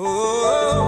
Oh.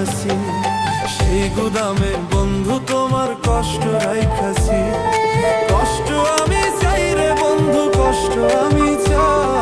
আছি সেই গুদামে বন্ধু তোমার কষ্ট রাইখাছি। কষ্ট আমি চাই রে বন্ধু, কষ্ট আমি চাই।